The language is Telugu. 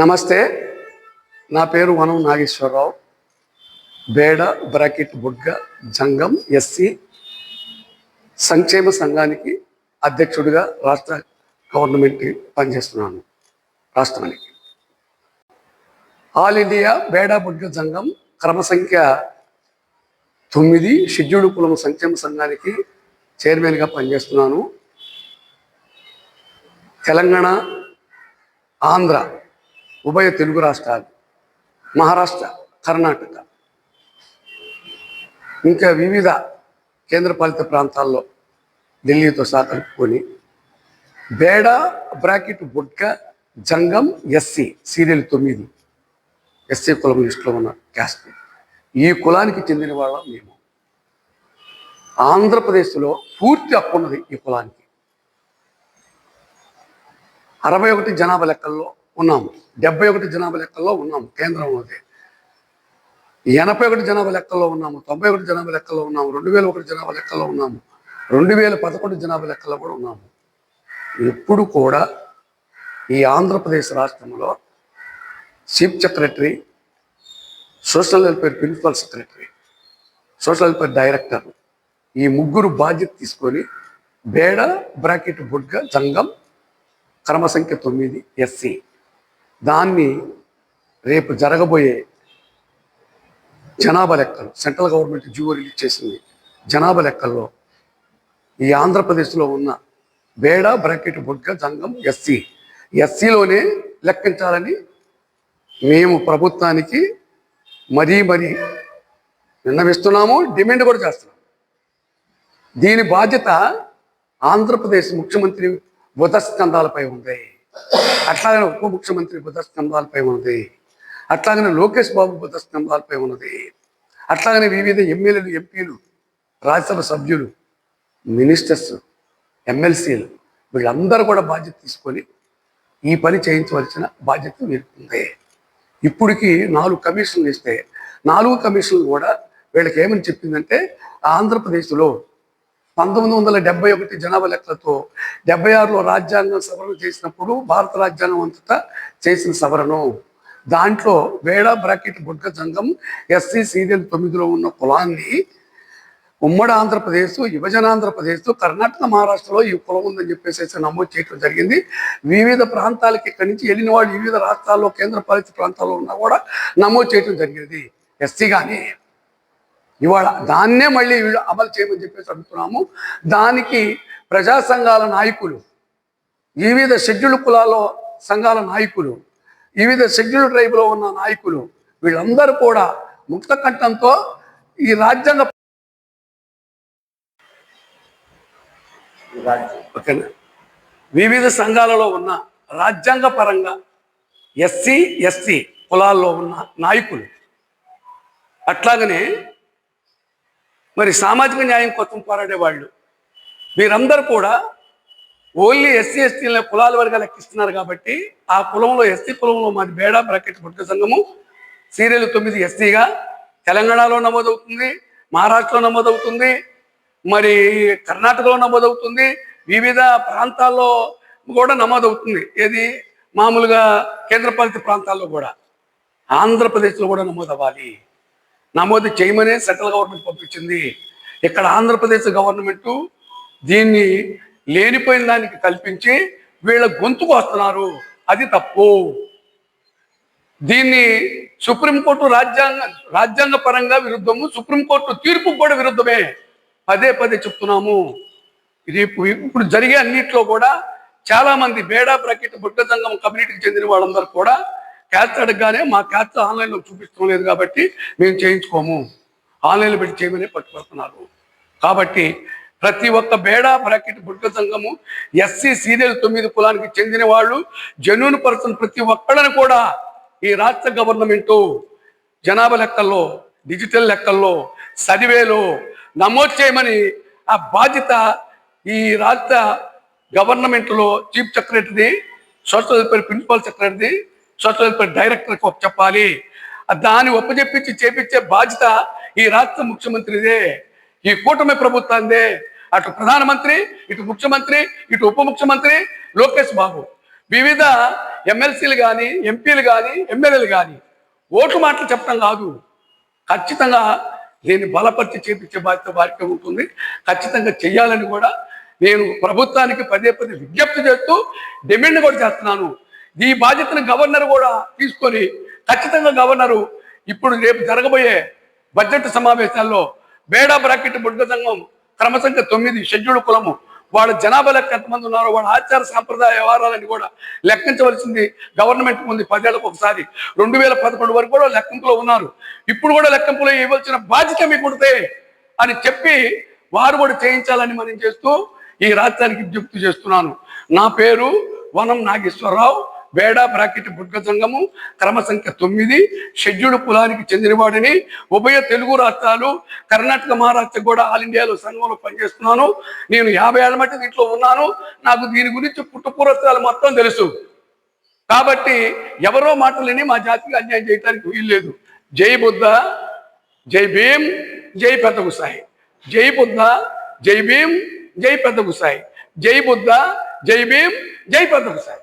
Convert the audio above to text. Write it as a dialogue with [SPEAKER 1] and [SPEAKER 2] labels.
[SPEAKER 1] నమస్తే నా పేరు వనం నాగేశ్వరరావు. బేడ బ్రాకెట్ బుడ్గ జంగం ఎస్సీ సంక్షేమ సంఘానికి అధ్యక్షుడిగా రాష్ట్ర గవర్నమెంట్కి పనిచేస్తున్నాను రాష్ట్రానికి. ఆల్ ఇండియా బేడ బుడ్గ జంగం క్రమ సంఖ్య తొమ్మిది షెడ్యూల్డ్ కులం సంక్షేమ సంఘానికి చైర్మన్గా పనిచేస్తున్నాను. తెలంగాణ ఆంధ్ర ఉభయ తెలుగు రాష్ట్రాలు మహారాష్ట్ర కర్ణాటక ఇంకా వివిధ కేంద్రపాలిత ప్రాంతాల్లో ఢిల్లీతో సహా కలుపుకొని Beda bracket Budka Jangam SC serial తొమ్మిది ఎస్సీ కులం లిస్టులో ఉన్న క్యాస్ట్. ఈ కులానికి చెందిన వాళ్ళం మేము. ఆంధ్రప్రదేశ్లో పూర్తి హక్కు ఉన్నది ఈ కులానికి. అరవై ఒకటి జనాభా లెక్కల్లో ఉన్నాము. డెబ్బై ఒకటి జనాభా లెక్కల్లో ఉన్నాము కేంద్రంలోకి ఎనభై ఒకటి జనాభా లెక్కల్లో ఉన్నాము తొంభై ఒకటి జనాభా లెక్కల్లో ఉన్నాము రెండు వేల ఒకటి జనాభా లెక్కల్లో ఉన్నాము రెండు వేల పదకొండు జనాభా లెక్కల్లో కూడా ఉన్నాము. ఎప్పుడు కూడా ఈ ఆంధ్రప్రదేశ్ రాష్ట్రంలో chief secretary social welfare principal secretary social welfare director ఈ ముగ్గురు బాధ్యత తీసుకొని బేడ బ్రాకెట్ బుడ్గ జంగం క్రమ సంఖ్య తొమ్మిది ఎస్సీ. దాన్ని రేపు జరగబోయే జనాభా లెక్కలు సెంట్రల్ గవర్నమెంట్ జియో రిలీజ్ చేసింది జనాభా లెక్కల్లో ఈ ఆంధ్రప్రదేశ్లో ఉన్న బేడ బ్రాకెట్ బుడ్గ జంగం ఎస్సీ. ఎస్సీలోనే లెక్కించాలని మేము ప్రభుత్వానికి మరీ మరీ విన్నవిస్తున్నాము డిమాండ్ కూడా చేస్తున్నాము దీని బాధ్యత ఆంధ్రప్రదేశ్ ముఖ్యమంత్రి బుధస్కంధాలపై ఉంది. అట్లాగనే ఉప ముఖ్యమంత్రి బుధస్కంధాలపై ఉన్నది. అట్లాగనే లోకేష్ బాబు బుధస్కంధాలపై ఉన్నది. అట్లాగనే వివిధ ఎమ్మెల్యేలు ఎంపీలు రాజ్యసభ సభ్యులు మినిస్టర్స్ ఎమ్మెల్సీలు వీళ్ళందరూ కూడా బాధ్యత తీసుకొని ఈ పని చేయించవలసిన బాధ్యత మీరుంది ఇప్పటికి నాలుగు కమిషన్లు ఇస్తే నాలుగు కమిషన్లు కూడా వీళ్ళకి ఏమని చెప్పిందంటే ఆంధ్రప్రదేశ్లో పంతొమ్మిది వందల డెబ్బై ఒకటి జనాభా లెక్కలతో డెబ్బై ఆరులో రాజ్యాంగం సవరణ చేసినప్పుడు భారత రాజ్యాంగం అంతటా చేసిన సవరణ. దాంట్లో వేడ బ్రాకెట్ బుడ్గ సంఘం ఎస్సీ సీరియల్ తొమ్మిదిలో ఉన్న కులాన్ని ఉమ్మడి ఆంధ్రప్రదేశ్ యువజన ఆంధ్రప్రదేశ్ కర్ణాటక మహారాష్ట్రలో ఈ కులం ఉందని చెప్పేసి నమోదు చేయడం జరిగింది. వివిధ ప్రాంతాలకి ఇక్కడి నుంచి వెళ్ళిన వాళ్ళు వివిధ రాష్ట్రాల్లో కేంద్ర పాలిత ప్రాంతాల్లో ఉన్నా కూడా నమోదు చేయడం జరిగింది. ఎస్సీ కానీ ఇవాళ దాన్నే మళ్ళీ వీళ్ళు అమలు చేయమని చెప్పేసి అడుగుతున్నాము. దానికి ప్రజా సంఘాల నాయకులు వివిధ షెడ్యూల్ కులాల్లో సంఘాల నాయకులు వివిధ షెడ్యూల్ ట్రైబ్లో ఉన్న నాయకులు వీళ్ళందరూ కూడా ముక్త కంఠంతో ఈ రాజ్యాంగ ఓకేనా? వివిధ సంఘాలలో ఉన్న రాజ్యాంగ పరంగా ఎస్సీ ఎస్టీ కులాల్లో ఉన్న నాయకులు అట్లాగనే మరి సామాజిక న్యాయం కోసం పోరాడే వాళ్ళు. వీరందరూ కూడా ఓన్లీ ఎస్సీ ఎస్టీల కులాల వరకు లెక్కిస్తున్నారు కాబట్టి ఆ కులంలో ఎస్సీ కులంలో మాది బేడా బ్రాకెట్ పుట్ట సంఘము. సీరియల్ తొమ్మిది ఎస్సీగా తెలంగాణలో నమోదవుతుంది మహారాష్ట్రలో నమోదవుతుంది మరి కర్ణాటకలో నమోదవుతుంది వివిధ ప్రాంతాల్లో కూడా నమోదవుతుంది. ఏది? మామూలుగా కేంద్రపాలిత ప్రాంతాల్లో కూడా. ఆంధ్రప్రదేశ్లో కూడా నమోదవ్వాలి. నమోదు చేయమనే సెంట్రల్ గవర్నమెంట్ పంపించింది. ఇక్కడ ఆంధ్రప్రదేశ్ గవర్నమెంట్ దీన్ని లేనిపోయిన దానికి కల్పించి వీళ్ళ గొంతుకు వస్తున్నారు. అది తప్పు. దీన్ని సుప్రీంకోర్టు రాజ్యాంగ రాజ్యాంగ పరంగా విరుద్ధము సుప్రీంకోర్టు తీర్పు కూడా విరుద్ధమే. పదే పదే చెప్తున్నాము. ఇది ఇప్పుడు జరిగే అన్నిట్లో కూడా చాలామంది బేడా బ్రాకెట్ బుడ్డ సంఘం కమ్యూనిటీకి చెందిన వాళ్ళందరూ కూడా క్యాస్ట్ అడగగానే మా క్యాస్ట్ ఆన్లైన్లో చూపిస్తాం లేదు కాబట్టి మేము చేయించుకోము. ఆన్లైన్లో పెట్టి చేయమని పట్టుకొస్తున్నారు కాబట్టి ప్రతి ఒక్క బేడా బ్రాకెట్ బుడ్డ సంఘము ఎస్సీ సీరియల్ తొమ్మిది కులానికి చెందిన వాళ్ళు జెన్యున్ పర్సన్ ప్రతి ఒక్కళ్ళని కూడా ఈ రాష్ట్ర గవర్నమెంటు జనాభా లెక్కల్లో డిజిటల్ లెక్కల్లో సర్వేలో నమోదు చేయమని ఆ బాధ్యత ఈ రాష్ట్ర గవర్నమెంట్లో chief secretary social welfare principal secretary social welfare డైరెక్టర్కి చెప్పాలి. దాన్ని ఒప్పజెప్పించి చేపించే బాధ్యత ఈ రాష్ట్ర ముఖ్యమంత్రిదే. ఈ కూటమి ప్రభుత్వాందే అటు ప్రధానమంత్రి ఇటు ముఖ్యమంత్రి ఇటు ఉప ముఖ్యమంత్రి లోకేష్ బాబు. వివిధ ఎమ్మెల్సీలు కానీ ఎంపీలు కానీ ఎమ్మెల్యేలు కానీ ఓటు మాటలు చెప్పడం కాదు. ఖచ్చితంగా దీన్ని బలపరిచి చేపించే బాధ్యత వారికి ఉంటుంది. ఖచ్చితంగా చెయ్యాలని కూడా నేను ప్రభుత్వానికి పదే పదే విజ్ఞప్తి చేస్తూ డిమాండ్ కూడా చేస్తున్నాను. ఈ బాధ్యతను గవర్నర్ కూడా తీసుకొని ఖచ్చితంగా గవర్నరు ఇప్పుడు రేపు జరగబోయే బడ్జెట్ సమావేశాల్లో బేడా బ్రాకెట్ బుడ్గ సంఘం క్రమసంఖ్య తొమ్మిది షెడ్యూల్ కులము. వాళ్ళ జనాభా లెక్క ఎంతమంది ఉన్నారో వాళ్ళ ఆచార సాంప్రదాయ వ్యవహారాలని కూడా లెక్కించవలసింది గవర్నమెంట్ ఉంది పదేళ్ళకు ఒకసారి. రెండు వేల పదకొండు వరకు కూడా లెక్కింపులో ఉన్నారు. ఇప్పుడు కూడా లెక్కింపులో ఇవ్వాల్సిన బాధ్యత మీకు ఉంటే అని చెప్పి వారు కూడా చేయించాలని మనం చేస్తూ ఈ రాష్ట్రానికి విజ్ఞప్తి చేస్తున్నాను. నా పేరు వనం నాగేశ్వరరావు. బేడా బ్రాకెట్ బుడ్గ సంఘము క్రమ సంఖ్య తొమ్మిది షెడ్యూల్డ్ కులానికి చెందినవాడిని. ఉభయ తెలుగు రాష్ట్రాలు కర్ణాటక మహారాష్ట్ర కూడా ఆల్ ఇండియాలో సంఘంలో పనిచేస్తున్నాను. నేను యాభై ఏళ్ళ మట్టి దీంట్లో ఉన్నాను. నాకు దీని గురించి పుట్టుపూర్వత్రాలు మొత్తం తెలుసు. కాబట్టి ఎవరో మాటలని మా జాతికి అన్యాయం చేయడానికి వీల్లేదు. జై బుద్ధ జై భీమ్ జై పెద్ద గుసాయి. జై బుద్ధ జై భీమ్ జై పెద్ద గుసాయి. జై బుద్ధ జై భీమ్ జై పెద్ద గుసాయి.